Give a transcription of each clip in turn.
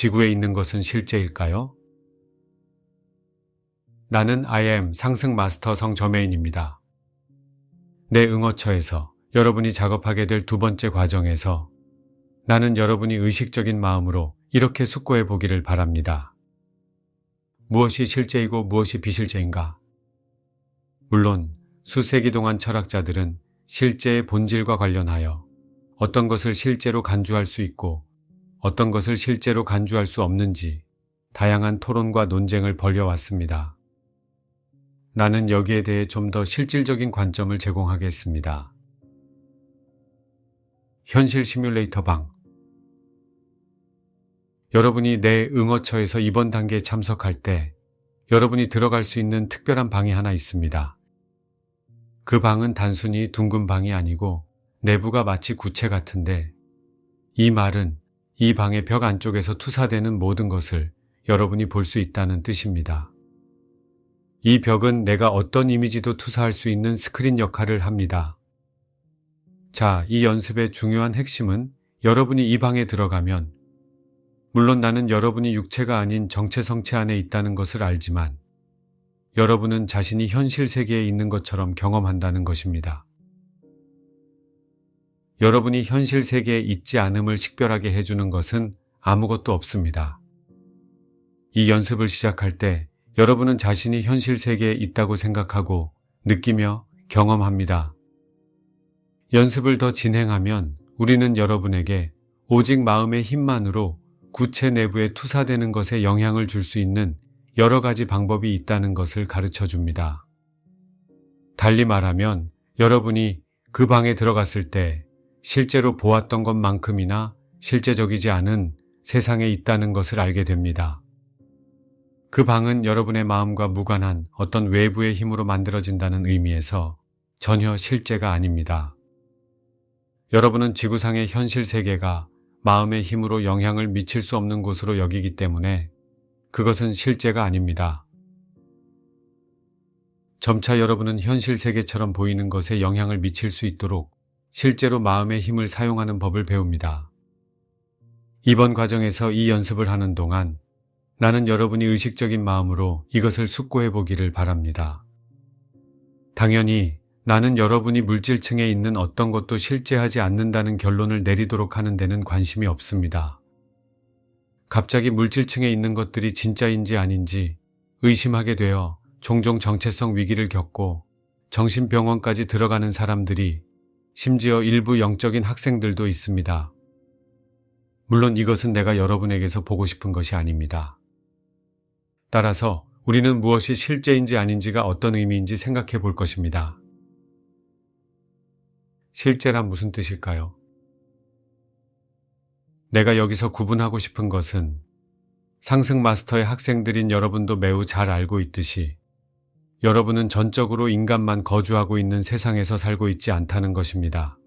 지구에 있는 것은 실제일까요? 나는 IM 상승 마스터 성저메인입니다. 내 응어처에서 여러분이 작업하게 될 두 번째 과정에서 나는 여러분이 의식적인 마음으로 이렇게 숙고해 보기를 바랍니다. 무엇이 실제이고 무엇이 비실제인가? 물론 수세기 동안 철학자들은 실제의 본질과 관련하여 어떤 것을 실제로 간주할 수 있고 어떤 것을 실제로 간주할 수 없는지 다양한 토론과 논쟁을 벌여왔습니다. 나는 여기에 대해 좀 더 실질적인 관점을 제공하겠습니다. 현실 시뮬레이터 방 여러분이 내 응어처에서 이번 단계에 참석할 때 여러분이 들어갈 수 있는 특별한 방이 하나 있습니다. 그 방은 단순히 둥근 방이 아니고 내부가 마치 구체 같은데 이 말은 이 방의 벽 안쪽에서 투사되는 모든 것을 여러분이 볼 수 있다는 뜻입니다. 이 벽은 내가 어떤 이미지도 투사할 수 있는 스크린 역할을 합니다. 자, 이 연습의 중요한 핵심은 여러분이 이 방에 들어가면 물론 나는 여러분이 육체가 아닌 정체성체 안에 있다는 것을 알지만 여러분은 자신이 현실 세계에 있는 것처럼 경험한다는 것입니다. 여러분이 현실 세계에 있지 않음을 식별하게 해주는 것은 아무것도 없습니다. 이 연습을 시작할 때 여러분은 자신이 현실 세계에 있다고 생각하고 느끼며 경험합니다. 연습을 더 진행하면 우리는 여러분에게 오직 마음의 힘만으로 구체 내부에 투사되는 것에 영향을 줄 수 있는 여러 가지 방법이 있다는 것을 가르쳐 줍니다. 달리 말하면 여러분이 그 방에 들어갔을 때 실제로 보았던 것만큼이나 실제적이지 않은 세상에 있다는 것을 알게 됩니다. 그 방은 여러분의 마음과 무관한 어떤 외부의 힘으로 만들어진다는 의미에서 전혀 실제가 아닙니다. 여러분은 지구상의 현실 세계가 마음의 힘으로 영향을 미칠 수 없는 곳으로 여기기 때문에 그것은 실제가 아닙니다. 점차 여러분은 현실 세계처럼 보이는 것에 영향을 미칠 수 있도록 실제로 마음의 힘을 사용하는 법을 배웁니다. 이번 과정에서 이 연습을 하는 동안 나는 여러분이 의식적인 마음으로 이것을 숙고해 보기를 바랍니다. 당연히 나는 여러분이 물질층에 있는 어떤 것도 실제하지 않는다는 결론을 내리도록 하는 데는 관심이 없습니다. 갑자기 물질층에 있는 것들이 진짜인지 아닌지 의심하게 되어 종종 정체성 위기를 겪고 정신병원까지 들어가는 사람들이 심지어 일부 영적인 학생들도 있습니다. 물론 이것은 내가 여러분에게서 보고 싶은 것이 아닙니다. 따라서 우리는 무엇이 실제인지 아닌지가 어떤 의미인지 생각해 볼 것입니다. 실제란 무슨 뜻일까요? 내가 여기서 구분하고 싶은 것은 상승 마스터의 학생들인 여러분도 매우 잘 알고 있듯이 여러분은 전적으로 인간만 거주하고 있는 세상에서 살고 있지 않다는 것입니다.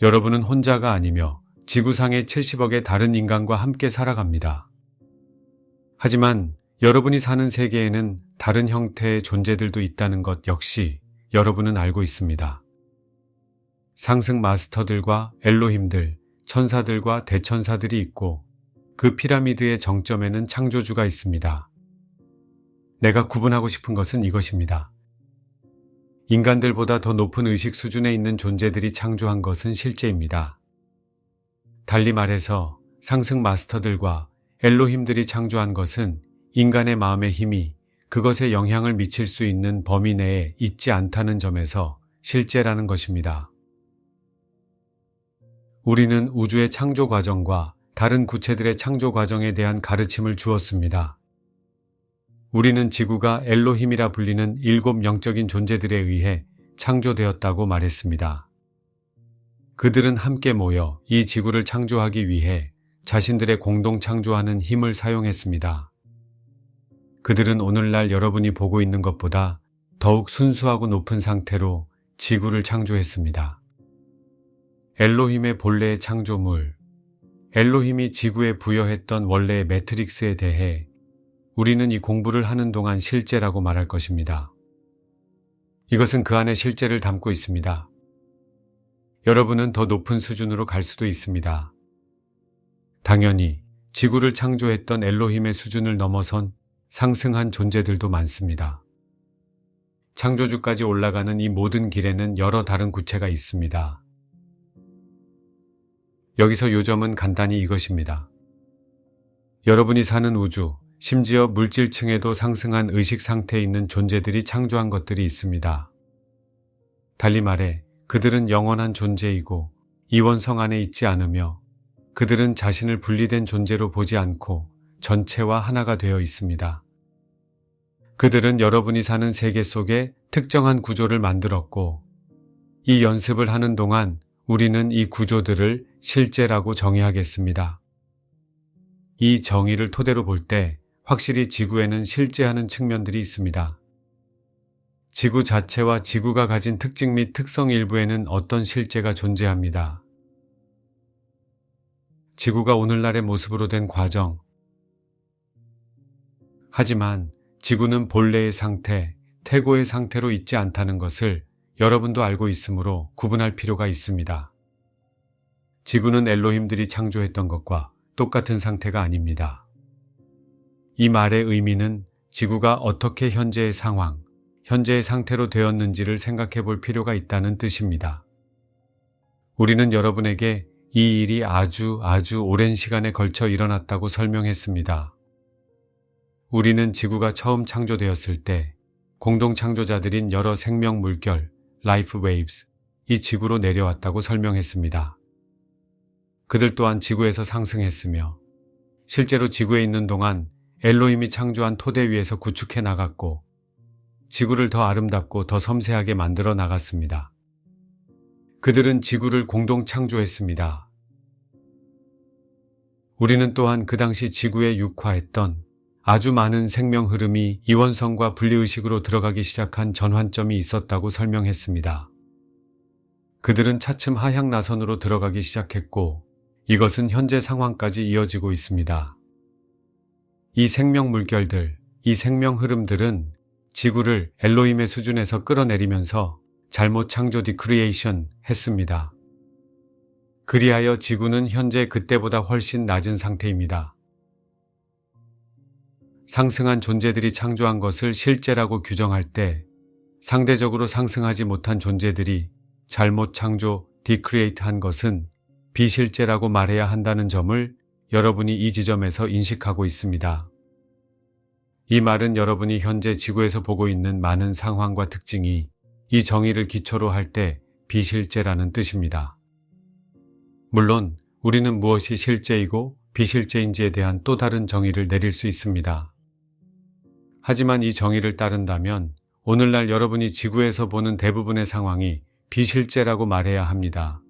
여러분은 혼자가 아니며 지구상의 70억의 다른 인간과 함께 살아갑니다. 하지만 여러분이 사는 세계에는 다른 형태의 존재들도 있다는 것 역시 여러분은 알고 있습니다. 상승 마스터들과 엘로힘들, 천사들과 대천사들이 있고 그 피라미드의 정점에는 창조주가 있습니다. 내가 구분하고 싶은 것은 이것입니다. 인간들보다 더 높은 의식 수준에 있는 존재들이 창조한 것은 실제입니다. 달리 말해서 상승 마스터들과 엘로힘들이 창조한 것은 인간의 마음의 힘이 그것에 영향을 미칠 수 있는 범위 내에 있지 않다는 점에서 실제라는 것입니다. 우리는 우주의 창조 과정과 다른 구체들의 창조 과정에 대한 가르침을 주었습니다. 우리는 지구가 엘로힘이라 불리는 일곱 영적인 존재들에 의해 창조되었다고 말했습니다. 그들은 함께 모여 이 지구를 창조하기 위해 자신들의 공동 창조하는 힘을 사용했습니다. 그들은 오늘날 여러분이 보고 있는 것보다 더욱 순수하고 높은 상태로 지구를 창조했습니다. 엘로힘의 본래의 창조물, 엘로힘이 지구에 부여했던 원래의 매트릭스에 대해 우리는 이 공부를 하는 동안 실제라고 말할 것입니다. 이것은 그 안에 실제를 담고 있습니다. 여러분은 더 높은 수준으로 갈 수도 있습니다. 당연히 지구를 창조했던 엘로힘의 수준을 넘어선 상승한 존재들도 많습니다. 창조주까지 올라가는 이 모든 길에는 여러 다른 구체가 있습니다. 여기서 요점은 간단히 이것입니다. 여러분이 사는 우주, 심지어 물질층에도 상승한 의식 상태에 있는 존재들이 창조한 것들이 있습니다. 달리 말해 그들은 영원한 존재이고 이원성 안에 있지 않으며 그들은 자신을 분리된 존재로 보지 않고 전체와 하나가 되어 있습니다. 그들은 여러분이 사는 세계 속에 특정한 구조를 만들었고 이 연습을 하는 동안 우리는 이 구조들을 실제라고 정의하겠습니다. 이 정의를 토대로 볼 때 확실히 지구에는 실제하는 측면들이 있습니다. 지구 자체와 지구가 가진 특징 및 특성 일부에는 어떤 실제가 존재합니다. 지구가 오늘날의 모습으로 된 과정. 하지만 지구는 본래의 상태, 태고의 상태로 있지 않다는 것을 여러분도 알고 있으므로 구분할 필요가 있습니다. 지구는 엘로힘들이 창조했던 것과 똑같은 상태가 아닙니다. 이 말의 의미는 지구가 어떻게 현재의 상황, 현재의 상태로 되었는지를 생각해 볼 필요가 있다는 뜻입니다. 우리는 여러분에게 이 일이 아주 아주 오랜 시간에 걸쳐 일어났다고 설명했습니다. 우리는 지구가 처음 창조되었을 때 공동 창조자들인 여러 생명 물결, 라이프 웨이브스, 이 지구로 내려왔다고 설명했습니다. 그들 또한 지구에서 상승했으며 실제로 지구에 있는 동안 엘로힘이 창조한 토대 위에서 구축해 나갔고 지구를 더 아름답고 더 섬세하게 만들어 나갔습니다. 그들은 지구를 공동 창조했습니다. 우리는 또한 그 당시 지구에 육화했던 아주 많은 생명 흐름이 이원성과 분리의식으로 들어가기 시작한 전환점이 있었다고 설명했습니다. 그들은 차츰 하향 나선으로 들어가기 시작했고 이것은 현재 상황까지 이어지고 있습니다. 이 생명 물결들, 이 생명 흐름들은 지구를 엘로힘의 수준에서 끌어내리면서 잘못 창조 디크리에이션 했습니다. 그리하여 지구는 현재 그때보다 훨씬 낮은 상태입니다. 상승한 존재들이 창조한 것을 실제라고 규정할 때 상대적으로 상승하지 못한 존재들이 잘못 창조, 디크리에이트 한 것은 비실제라고 말해야 한다는 점을 여러분이 이 지점에서 인식하고 있습니다. 이 말은 여러분이 현재 지구에서 보고 있는 많은 상황과 특징이 이 정의를 기초로 할 때 비실제라는 뜻입니다. 물론 우리는 무엇이 실제이고 비실제인지에 대한 또 다른 정의를 내릴 수 있습니다. 하지만 이 정의를 따른다면 오늘날 여러분이 지구에서 보는 대부분의 상황이 비실제라고 말해야 합니다.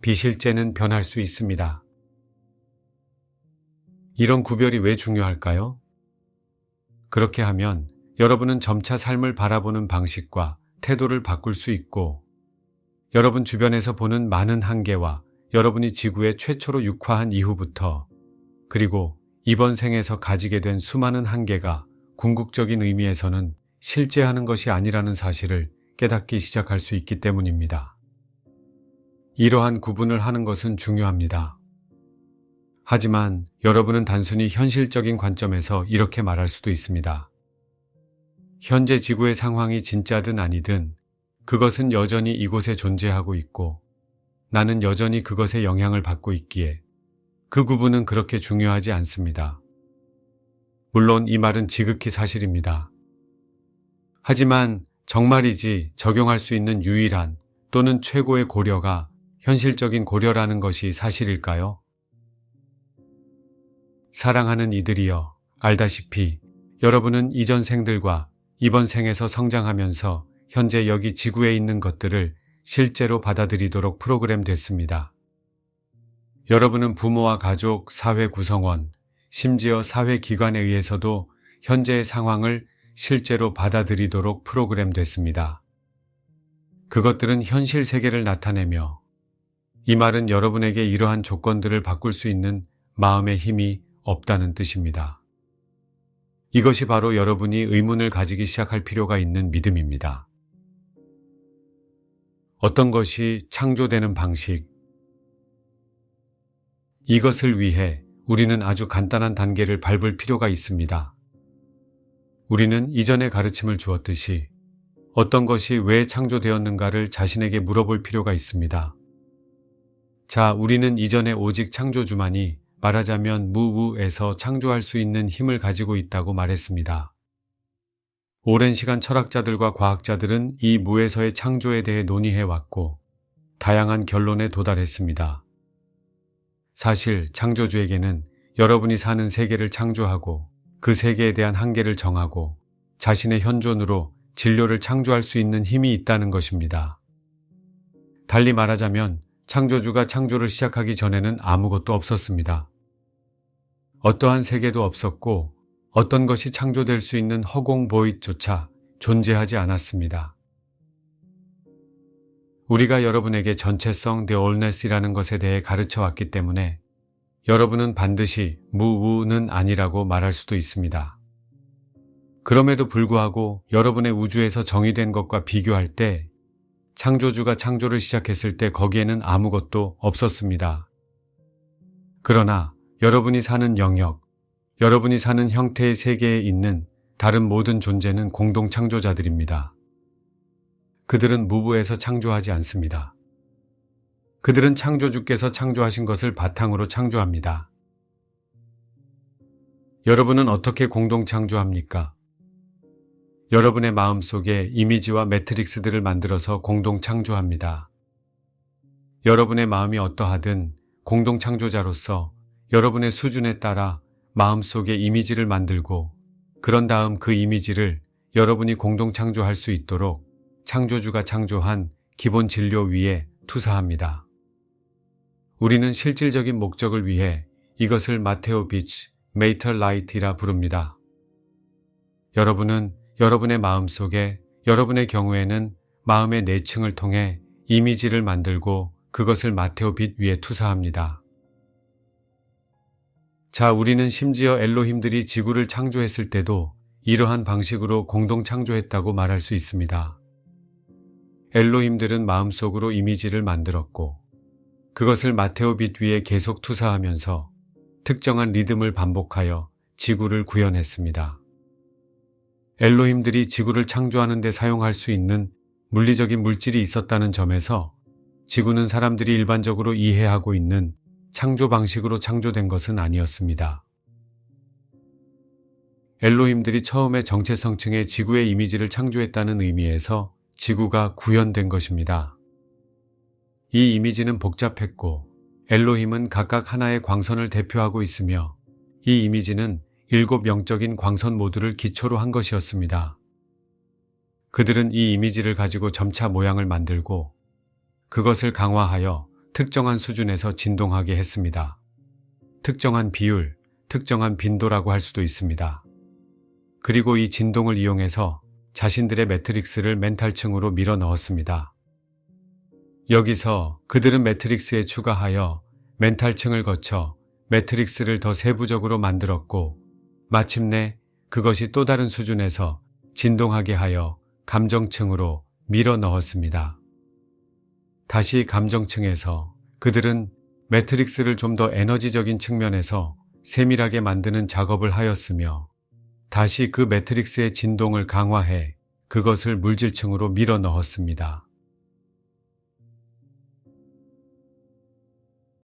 비실제는 변할 수 있습니다. 이런 구별이 왜 중요할까요? 그렇게 하면 여러분은 점차 삶을 바라보는 방식과 태도를 바꿀 수 있고 여러분 주변에서 보는 많은 한계와 여러분이 지구에 최초로 육화한 이후부터 그리고 이번 생에서 가지게 된 수많은 한계가 궁극적인 의미에서는 실제하는 것이 아니라는 사실을 깨닫기 시작할 수 있기 때문입니다. 이러한 구분을 하는 것은 중요합니다. 하지만 여러분은 단순히 현실적인 관점에서 이렇게 말할 수도 있습니다. 현재 지구의 상황이 진짜든 아니든 그것은 여전히 이곳에 존재하고 있고 나는 여전히 그것에 영향을 받고 있기에 그 구분은 그렇게 중요하지 않습니다. 물론 이 말은 지극히 사실입니다. 하지만 정말이지 적용할 수 있는 유일한 또는 최고의 고려가 현실적인 고려라는 것이 사실일까요? 사랑하는 이들이여, 알다시피 여러분은 이전 생들과 이번 생에서 성장하면서 현재 여기 지구에 있는 것들을 실제로 받아들이도록 프로그램 됐습니다. 여러분은 부모와 가족, 사회 구성원, 심지어 사회 기관에 의해서도 현재의 상황을 실제로 받아들이도록 프로그램 됐습니다. 그것들은 현실 세계를 나타내며 이 말은 여러분에게 이러한 조건들을 바꿀 수 있는 마음의 힘이 없다는 뜻입니다. 이것이 바로 여러분이 의문을 가지기 시작할 필요가 있는 믿음입니다. 어떤 것이 창조되는 방식, 이것을 위해 우리는 아주 간단한 단계를 밟을 필요가 있습니다. 우리는 이전에 가르침을 주었듯이 어떤 것이 왜 창조되었는가를 자신에게 물어볼 필요가 있습니다. 자, 우리는 이전에 오직 창조주만이 말하자면 무우에서 창조할 수 있는 힘을 가지고 있다고 말했습니다. 오랜 시간 철학자들과 과학자들은 이 무에서의 창조에 대해 논의해 왔고 다양한 결론에 도달했습니다. 사실 창조주에게는 여러분이 사는 세계를 창조하고 그 세계에 대한 한계를 정하고 자신의 현존으로 진료를 창조할 수 있는 힘이 있다는 것입니다. 달리 말하자면 창조주가 창조를 시작하기 전에는 아무것도 없었습니다. 어떠한 세계도 없었고 어떤 것이 창조될 수 있는 허공 보잇조차 존재하지 않았습니다. 우리가 여러분에게 전체성 The Allness이라는 것에 대해 가르쳐 왔기 때문에 여러분은 반드시 무우는 아니라고 말할 수도 있습니다. 그럼에도 불구하고 여러분의 우주에서 정의된 것과 비교할 때 창조주가 창조를 시작했을 때 거기에는 아무것도 없었습니다. 그러나 여러분이 사는 영역, 여러분이 사는 형태의 세계에 있는 다른 모든 존재는 공동 창조자들입니다. 그들은 무부에서 창조하지 않습니다. 그들은 창조주께서 창조하신 것을 바탕으로 창조합니다. 여러분은 어떻게 공동 창조합니까? 여러분의 마음 속에 이미지와 매트릭스들을 만들어서 공동 창조합니다. 여러분의 마음이 어떠하든 공동 창조자로서 여러분의 수준에 따라 마음속에 이미지를 만들고 그런 다음 그 이미지를 여러분이 공동 창조할 수 있도록 창조주가 창조한 기본 진료 위에 투사합니다. 우리는 실질적인 목적을 위해 이것을 마테오 비치, 메이터 라이트이라 부릅니다. 여러분은 여러분의 마음 속에 여러분의 경우에는 마음의 내층을 통해 이미지를 만들고 그것을 마테오 빛 위에 투사합니다. 자, 우리는 심지어 엘로힘들이 지구를 창조했을 때도 이러한 방식으로 공동 창조했다고 말할 수 있습니다. 엘로힘들은 마음속으로 이미지를 만들었고 그것을 마테오 빛 위에 계속 투사하면서 특정한 리듬을 반복하여 지구를 구현했습니다. 엘로힘들이 지구를 창조하는 데 사용할 수 있는 물리적인 물질이 있었다는 점에서 지구는 사람들이 일반적으로 이해하고 있는 창조 방식으로 창조된 것은 아니었습니다. 엘로힘들이 처음에 정체성 층의 지구의 이미지를 창조했다는 의미에서 지구가 구현된 것입니다. 이 이미지는 복잡했고 엘로힘은 각각 하나의 광선을 대표하고 있으며 이 이미지는 일곱 영적인 광선 모두를 기초로 한 것이었습니다. 그들은 이 이미지를 가지고 점차 모양을 만들고 그것을 강화하여 특정한 수준에서 진동하게 했습니다. 특정한 비율, 특정한 빈도라고 할 수도 있습니다. 그리고 이 진동을 이용해서 자신들의 매트릭스를 멘탈층으로 밀어 넣었습니다. 여기서 그들은 매트릭스에 추가하여 멘탈층을 거쳐 매트릭스를 더 세부적으로 만들었고 마침내 그것이 또 다른 수준에서 진동하게 하여 감정층으로 밀어 넣었습니다. 다시 감정층에서 그들은 매트릭스를 좀 더 에너지적인 측면에서 세밀하게 만드는 작업을 하였으며 다시 그 매트릭스의 진동을 강화해 그것을 물질층으로 밀어 넣었습니다.